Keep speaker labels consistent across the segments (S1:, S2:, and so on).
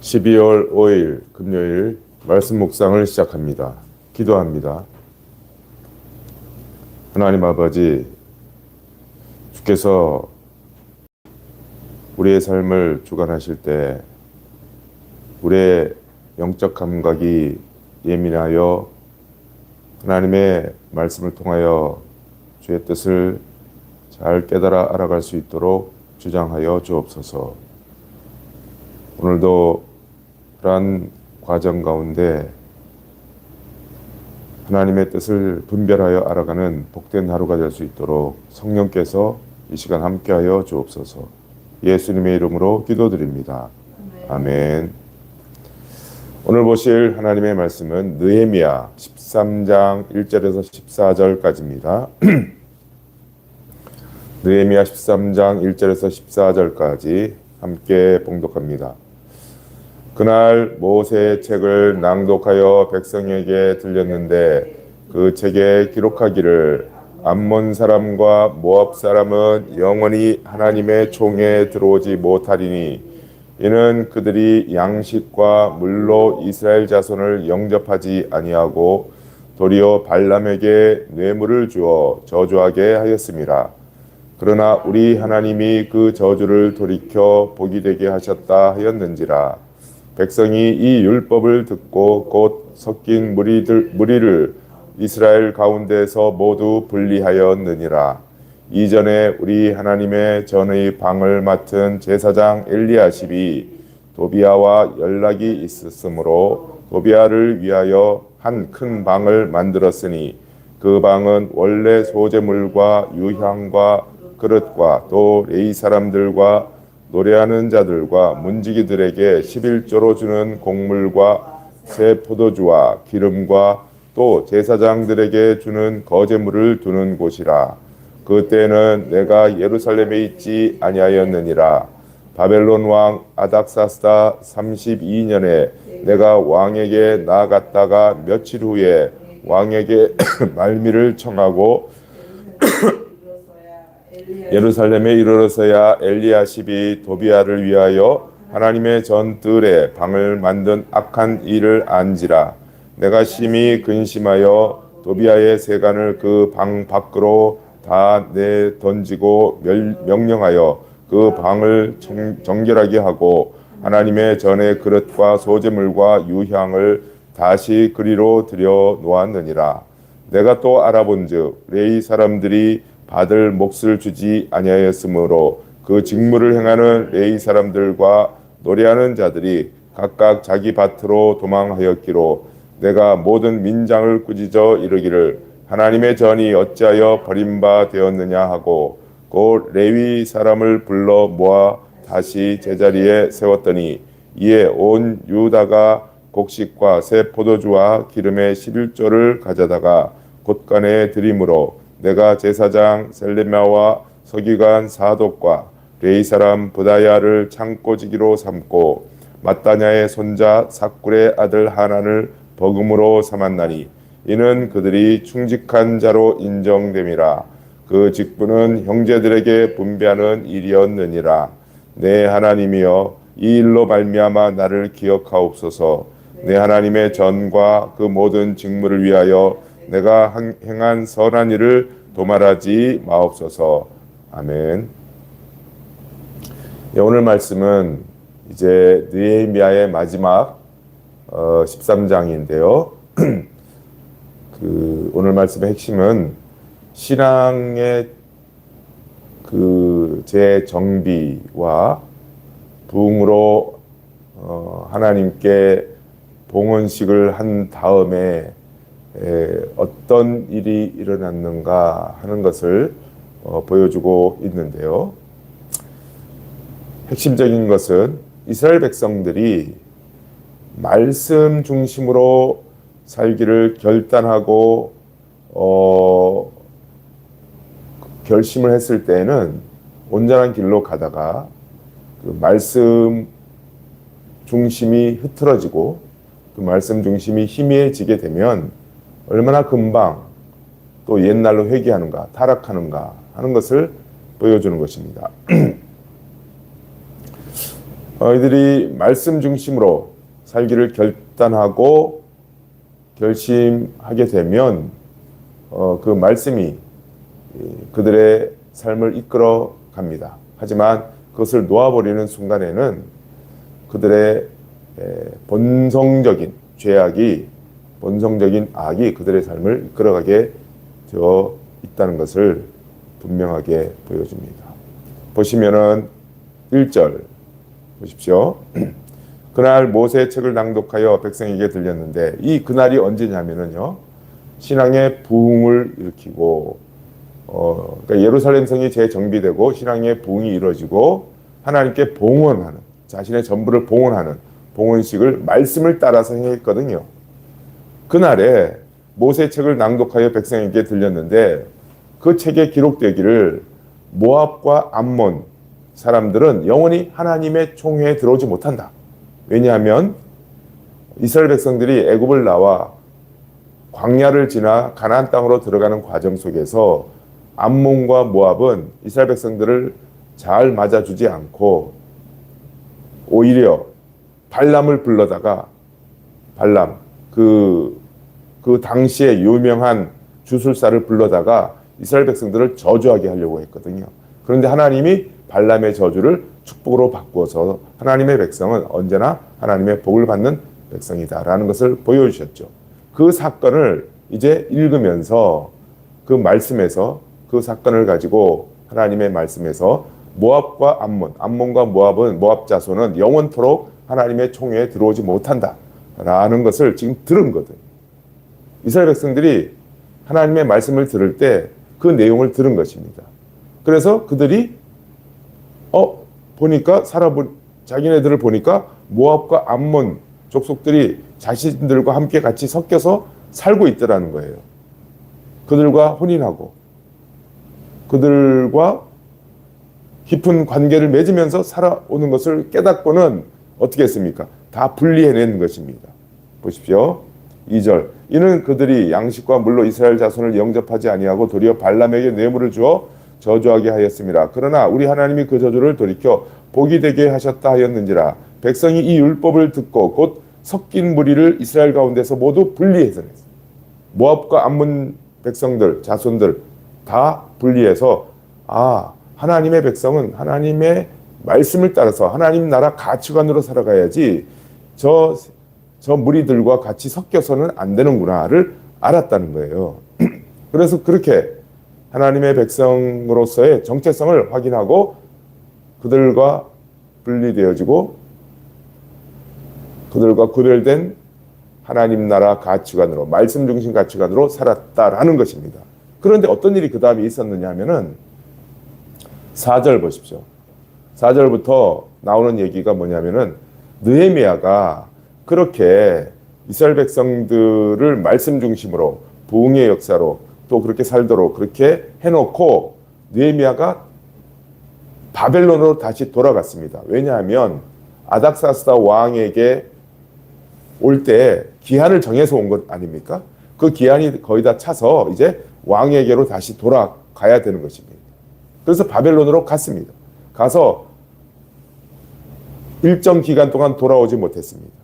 S1: (12월 5일) 금요일 말씀 묵상을 시작합니다. 기도합니다. 하나님 아버지 주께서 우리의 삶을 주관하실 때 우리의 영적 감각이 예민하여 하나님의 말씀을 통하여 주의 뜻을 잘 깨달아 알아갈 수 있도록 주장하여 주옵소서. 오늘도 그러한 과정 가운데 하나님의 뜻을 분별하여 알아가는 복된 하루가 될 수 있도록 성령께서 이 시간 함께하여 주옵소서. 예수님의 이름으로 기도드립니다. 아멘. 오늘 보실 하나님의 말씀은 느헤미야 13장 1절에서 14절까지입니다. 느헤미야 13장 1절에서 14절까지 함께 봉독합니다. 그날 모세의 책을 낭독하여 백성에게 들렸는데 그 책에 기록하기를 암몬 사람과 모압 사람은 영원히 하나님의 총에 들어오지 못하리니 이는 그들이 양식과 물로 이스라엘 자손을 영접하지 아니하고 도리어 발람에게 뇌물을 주어 저주하게 하였습니다. 그러나 우리 하나님이 그 저주를 돌이켜 복이 되게 하셨다 하였는지라 백성이 이 율법을 듣고 곧 섞인 무리들, 무리를 이스라엘 가운데서 모두 분리하였느니라. 이전에 우리 하나님의 전의 방을 맡은 제사장 엘리야십이 도비아와 연락이 있었으므로 도비아를 위하여 한 큰 방을 만들었으니 그 방은 원래 소재물과 유향과 그릇과 또 레이 사람들과 노래하는 자들과 문지기들에게 11조로 주는 곡물과 새 포도주와 기름과 또 제사장들에게 주는 거제물을 두는 곳이라. 그때는 내가 예루살렘에 있지 아니하였느니라. 바벨론 왕 아닥사스다 32년에 내가 왕에게 나아갔다가 며칠 후에 왕에게 말미를 청하고 예루살렘에 이르러서야 엘리야십이 도비아를 위하여 하나님의 전 뜰에 방을 만든 악한 일을 안지라. 내가 심히 근심하여 도비아의 세간을 그 방 밖으로 다 내 던지고 명령하여 그 방을 정결하게 하고 하나님의 전의 그릇과 소재물과 유향을 다시 그리로 들여 놓았느니라. 내가 또 알아본즉 레이 사람들이 받을 몫을 주지 아니하였으므로 그 직무를 행하는 레이 사람들과 노래하는 자들이 각각 자기 밭으로 도망하였기로 내가 모든 민장을 꾸짖어 이르기를 하나님의 전이 어찌하여 버림바 되었느냐 하고 곧 레위 사람을 불러 모아 다시 제자리에 세웠더니 이에 온 유다가 곡식과 새 포도주와 기름의 11조를 가져다가 곳간에 드림으로 내가 제사장 셀레마와 서기관 사독과 레이 사람 부다야를 창고지기로 삼고 마따냐의 손자 사꿀의 아들 하나를 버금으로 삼았나니 이는 그들이 충직한 자로 인정됨이라. 그 직분은 형제들에게 분배하는 일이었느니라. 내 하나님이여 이 일로 말미암아 나를 기억하옵소서. 내 하나님의 전과 그 모든 직무를 위하여 내가 행한 선한 일을 도말하지 마옵소서. 아멘. 예, 오늘 말씀은 이제 느헤미야의 마지막 어, 13장인데요. 그 오늘 말씀의 핵심은 신앙의 그 재정비와 부흥으로 어, 하나님께 봉헌식을 한 다음에 에, 어떤 일이 일어났는가 하는 것을 어, 보여주고 있는데요. 핵심적인 것은 이스라엘 백성들이 말씀 중심으로 살기를 결단하고 어, 결심을 했을 때에는 온전한 길로 가다가 그 말씀 중심이 흐트러지고 그 말씀 중심이 희미해지게 되면 얼마나 금방 또 옛날로 회귀하는가 타락하는가 하는 것을 보여주는 것입니다. 어, 이들이 말씀 중심으로 살기를 결단하고 결심하게 되면 어, 그 말씀이 그들의 삶을 이끌어 갑니다. 하지만 그것을 놓아버리는 순간에는 그들의 본성적인 죄악이 본성적인 악이 그들의 삶을 이끌어가게 되어 있다는 것을 분명하게 보여줍니다. 보시면은 1절 보십시오. 그날 모세의 책을 낭독하여 백성에게 들렸는데 이 그날이 언제냐면은요. 신앙의 부흥을 일으키고 어, 그러니까 예루살렘 성이 재정비되고 신앙의 부흥이 이루어지고 하나님께 봉헌하는 자신의 전부를 봉헌하는 봉헌식을 말씀을 따라서 행했거든요. 그날에 모세 책을 낭독하여 백성에게 들렸는데 그 책에 기록되기를 모압과 암몬 사람들은 영원히 하나님의 총회에 들어오지 못한다. 왜냐하면 이스라엘 백성들이 애굽을 나와 광야를 지나 가나안 땅으로 들어가는 과정 속에서 암몬과 모압은 이스라엘 백성들을 잘 맞아주지 않고 오히려 발람을 불러다가 발람 그, 그 당시에 유명한 주술사를 불러다가 이스라엘 백성들을 저주하게 하려고 했거든요. 그런데 하나님이 발람의 저주를 축복으로 바꾸어서 하나님의 백성은 언제나 하나님의 복을 받는 백성이다라는 것을 보여주셨죠. 그 사건을 이제 읽으면서 그 말씀에서 그 사건을 가지고 하나님의 말씀에서 모압과 암몬, 암몬과 모압은 모압 자손은 영원토록 하나님의 총회에 들어오지 못한다라는 것을 지금 들은 거든. 이스라엘 백성들이 하나님의 말씀을 들을 때 그 내용을 들은 것입니다. 그래서 그들이 어 보니까 살아본 자기네들을 보니까 모압과 암몬 족속들이 자신들과 함께 같이 섞여서 살고 있더라는 거예요. 그들과 혼인하고 그들과 깊은 관계를 맺으면서 살아오는 것을 깨닫고는 어떻게 했습니까? 다 분리해낸 것입니다. 보십시오. 2절 이는 그들이 양식과 물로 이스라엘 자손을 영접하지 아니하고 도리어 발람에게 뇌물을 주어 저주하게 하였습니다. 그러나 우리 하나님이 그 저주를 돌이켜 복이 되게 하셨다 하였는지라 백성이 이 율법을 듣고 곧 섞인 무리를 이스라엘 가운데서 모두 분리해서. 모압과 암문 백성들 자손들 다 분리해서 아 하나님의 백성은 하나님의 말씀을 따라서 하나님 나라 가치관으로 살아가야지 저, 저 무리들과 같이 섞여서는 안 되는구나를 알았다는 거예요. 그래서 그렇게 하나님의 백성으로서의 정체성을 확인하고 그들과 분리되어지고 그들과 구별된 하나님 나라 가치관으로 말씀 중심 가치관으로 살았다라는 것입니다. 그런데 어떤 일이 그 다음에 있었느냐 하면은 4절 보십시오. 4절부터 나오는 얘기가 뭐냐면은 느헤미야가 그렇게 이스라엘 백성들을 말씀 중심으로 부흥의 역사로 또 그렇게 살도록 그렇게 해놓고 느헤미야가 바벨론으로 다시 돌아갔습니다. 왜냐하면 아닥사스다 왕에게 올 때 기한을 정해서 온 것 아닙니까? 그 기한이 거의 다 차서 이제 왕에게로 다시 돌아가야 되는 것입니다. 그래서 바벨론으로 갔습니다. 가서 일정 기간 동안 돌아오지 못했습니다.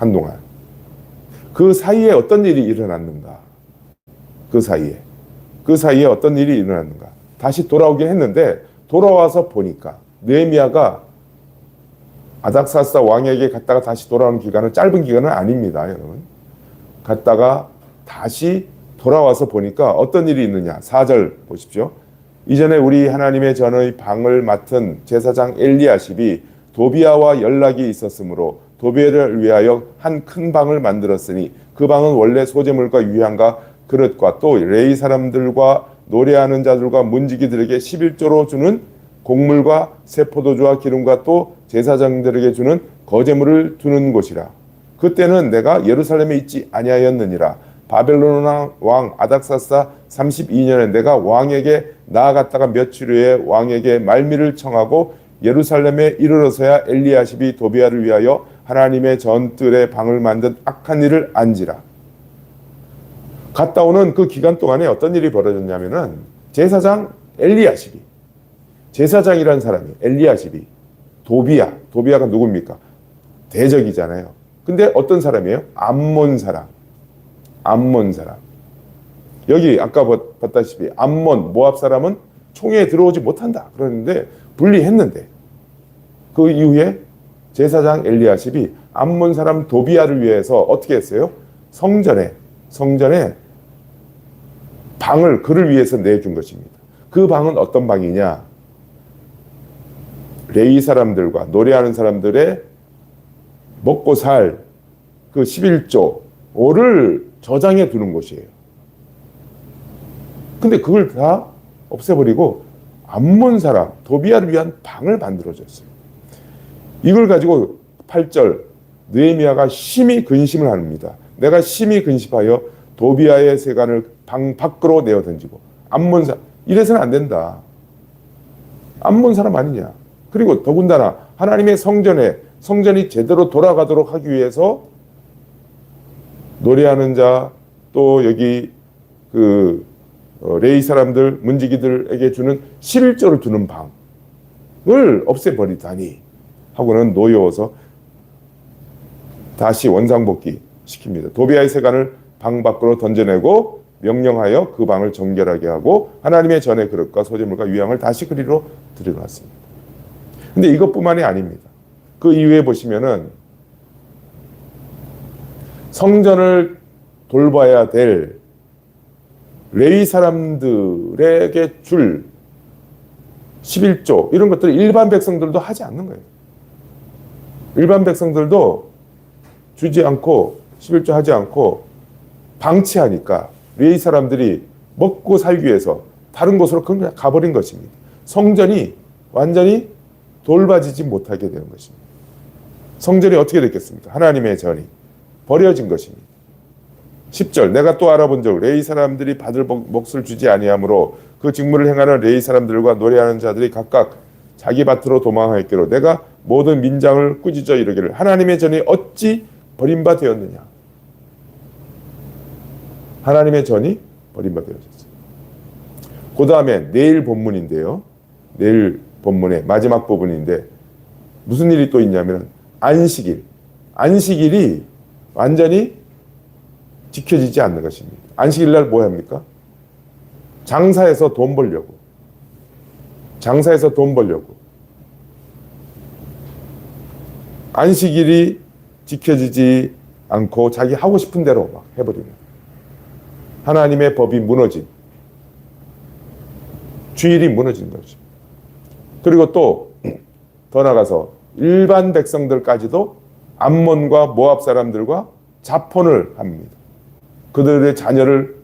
S1: 한동안. 그 사이에 어떤 일이 일어났는가? 그 사이에. 그 사이에 어떤 일이 일어났는가? 다시 돌아오긴 했는데 돌아와서 보니까 느헤미야가 아닥사스다 왕에게 갔다가 다시 돌아오는 기간은 짧은 기간은 아닙니다, 여러분. 갔다가 다시 돌아와서 보니까 어떤 일이 있느냐? 4절 보십시오. 이전에 우리 하나님의 전의 방을 맡은 제사장 엘리야십이 도비아와 연락이 있었으므로 도비아를 위하여 한 큰 방을 만들었으니 그 방은 원래 소재물과 유향과 그릇과 또 레이 사람들과 노래하는 자들과 문지기들에게 11조로 주는 곡물과 새 포도주와 기름과 또 제사장들에게 주는 거제물을 두는 곳이라. 그때는 내가 예루살렘에 있지 아니하였느니라. 바벨론 왕 아닥사사 32년에 내가 왕에게 나아갔다가 며칠 후에 왕에게 말미를 청하고 예루살렘에 이르러서야 엘리야십이 도비아를 위하여 하나님의 전뜰의 방을 만든 악한 일을 안지라. 갔다 오는 그 기간 동안에 어떤 일이 벌어졌냐면은 제사장 엘리야십이 제사장이라는 사람이 엘리야십이 도비야. 도비야가 누굽니까? 대적이잖아요. 근데 어떤 사람이에요? 암몬 사람. 암몬 사람. 여기 아까 봤- 봤다시피 암몬 모압 사람은 총에 들어오지 못한다. 그러는데 분리했는데 그 이후에 제사장 엘리야십이 암몬 사람 도비야를 위해서 어떻게 했어요? 성전에 성전에 방을 그를 위해서 내준 것입니다. 그 방은 어떤 방이냐? 레이 사람들과 노래하는 사람들의 먹고 살 그 11조를 저장해 두는 곳이에요. 근데 그걸 다 없애버리고 암몬 사람 도비아를 위한 방을 만들어줬어요. 이걸 가지고 8절 느헤미야가 심히 근심을 합니다. 내가 심히 근심하여 도비아의 세간을 방 밖으로 내어 던지고 암몬 사람 이래서는 안 된다. 암몬 사람 아니냐. 그리고 더군다나 하나님의 성전에 성전이 제대로 돌아가도록 하기 위해서 노래하는 자 또 여기 그 어, 레이 사람들 문지기들에게 주는 11조를 두는 방을 없애버리다니 하고는 노여워서 다시 원상복귀 시킵니다. 도비아의 세간을 방 밖으로 던져내고 명령하여 그 방을 정결하게 하고 하나님의 전의 그릇과 소재물과 유향을 다시 그리로 들여놨습니다. 근데 이것뿐만이 아닙니다. 그 이후에 보시면은 성전을 돌봐야 될 레위 사람들에게 줄 11조 이런 것들을 일반 백성들도 하지 않는 거예요. 일반 백성들도 주지 않고 11조 하지 않고 방치하니까 레위 사람들이 먹고 살기 위해서 다른 곳으로 그냥 가버린 것입니다. 성전이 완전히 돌봐지지 못하게 되는 것입니다. 성전이 어떻게 됐겠습니까? 하나님의 전이 버려진 것입니다. 10절 내가 또 알아본 적 레이 사람들이 받을 목- 몫을 주지 아니하므로 그 직무를 행하는 레이 사람들과 노래하는 자들이 각각 자기 밭으로 도망하였기로 내가 모든 민장을 꾸짖어 이르기를 하나님의 전이 어찌 버림바 되었느냐 하나님의 전이 버림바 되어졌어요. 그 다음에 내일 본문인데요. 내일 본문의 마지막 부분인데 무슨 일이 또 있냐면 안식일. 안식일이 완전히 지켜지지 않는 것입니다. 안식일 날 뭐 합니까? 장사해서 돈 벌려고. 장사해서 돈 벌려고. 안식일이 지켜지지 않고 자기 하고 싶은 대로 막 해버리는. 하나님의 법이 무너진. 주일이 무너진 거죠. 그리고 또 더 나가서 일반 백성들까지도 암몬과 모압 사람들과 자폰을 합니다. 그들의 자녀를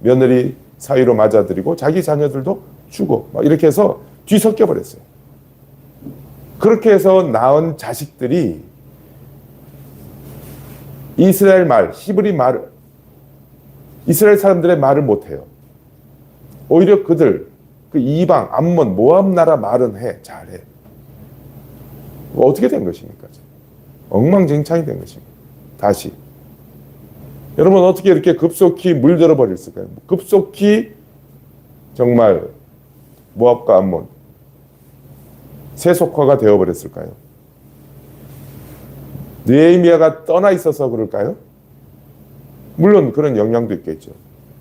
S1: 며느리 사이로 맞아들이고 자기 자녀들도 주고 막 이렇게 해서 뒤섞여 버렸어요. 그렇게 해서 낳은 자식들이 이스라엘 말, 히브리 말, 이스라엘 사람들의 말을 못해요. 오히려 그들, 그 이방, 암몬, 모압 나라 말은 해, 잘해. 뭐 어떻게 된 것입니까? 엉망진창이 된 것입니다. 다시. 여러분 어떻게 이렇게 급속히 물들어 버렸을까요? 급속히 정말 모압과 암몬 세속화가 되어 버렸을까요? 느헤미야가 떠나 있어서 그럴까요? 물론 그런 영향도 있겠죠.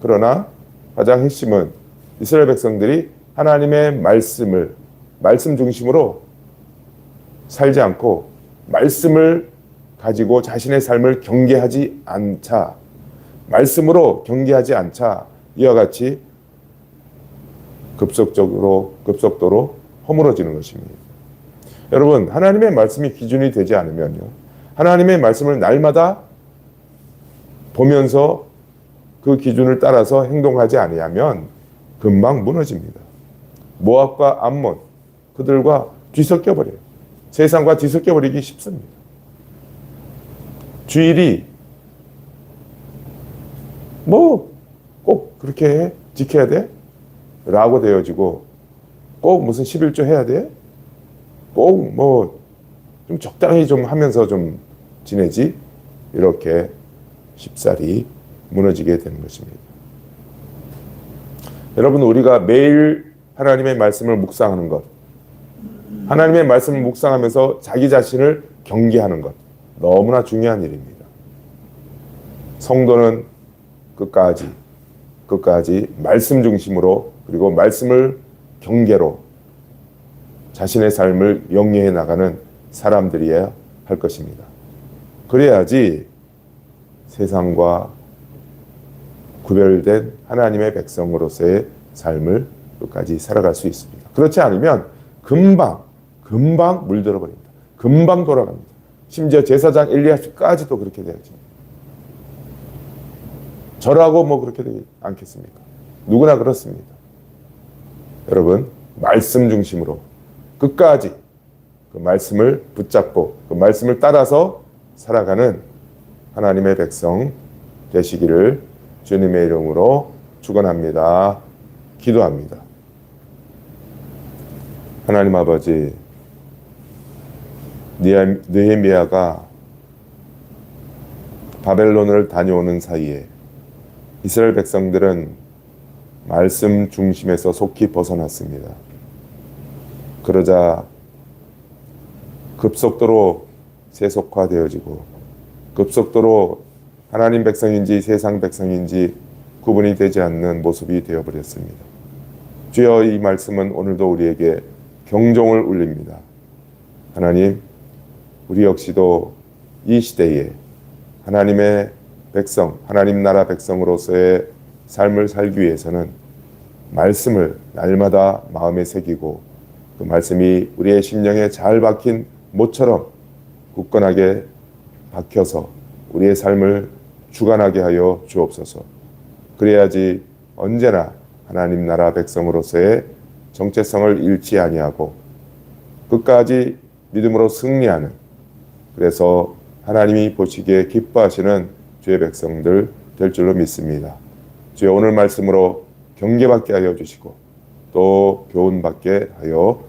S1: 그러나 가장 핵심은 이스라엘 백성들이 하나님의 말씀을 말씀 중심으로 살지 않고 말씀을 가지고 자신의 삶을 경계하지 않자 말씀으로 경계하지 않자 이와 같이 급속적으로 급속도로 허물어지는 것입니다. 여러분 하나님의 말씀이 기준이 되지 않으면요 하나님의 말씀을 날마다 보면서 그 기준을 따라서 행동하지 아니하면 금방 무너집니다. 모압과 암몬 그들과 뒤섞여 버려요. 세상과 뒤섞여 버리기 쉽습니다. 주일이 뭐 꼭 그렇게 지켜야 돼? 라고 되어지고 꼭 무슨 11조 해야 돼? 꼭 뭐 좀 적당히 좀 하면서 좀 지내지? 이렇게 쉽사리 무너지게 되는 것입니다. 여러분 우리가 매일 하나님의 말씀을 묵상하는 것, 하나님의 말씀을 묵상하면서 자기 자신을 경계하는 것 너무나 중요한 일입니다. 성도는 끝까지 끝까지 말씀 중심으로 그리고 말씀을 경계로 자신의 삶을 영위해 나가는 사람들이어야 할 것입니다. 그래야지 세상과 구별된 하나님의 백성으로서의 삶을 끝까지 살아갈 수 있습니다. 그렇지 않으면 금방 금방 물들어 버립니다. 금방 돌아갑니다. 심지어 제사장 엘리야까지도 그렇게 되어집니다. 저라고 뭐 그렇게 되지 않겠습니까? 누구나 그렇습니다. 여러분, 말씀 중심으로 끝까지 그 말씀을 붙잡고 그 말씀을 따라서 살아가는 하나님의 백성 되시기를 주님의 이름으로 축원합니다. 기도합니다. 하나님 아버지 느헤- 느헤미야가 바벨론을 다녀오는 사이에 이스라엘 백성들은 말씀 중심에서 속히 벗어났습니다. 그러자 급속도로 세속화되어지고 급속도로 하나님 백성인지 세상 백성인지 구분이 되지 않는 모습이 되어버렸습니다. 주여 이 말씀은 오늘도 우리에게 경종을 울립니다. 하나님, 우리 역시도 이 시대에 하나님의 백성, 하나님 나라 백성으로서의 삶을 살기 위해서는 말씀을 날마다 마음에 새기고 그 말씀이 우리의 심령에 잘 박힌 못처럼 굳건하게 박혀서 우리의 삶을 주관하게 하여 주옵소서. 그래야지 언제나 하나님 나라 백성으로서의 정체성을 잃지 아니하고 끝까지 믿음으로 승리하는 그래서 하나님이 보시기에 기뻐하시는 주의 백성들 될 줄로 믿습니다. 주의 오늘 말씀으로 경계받게 하여 주시고 또 교훈받게 하여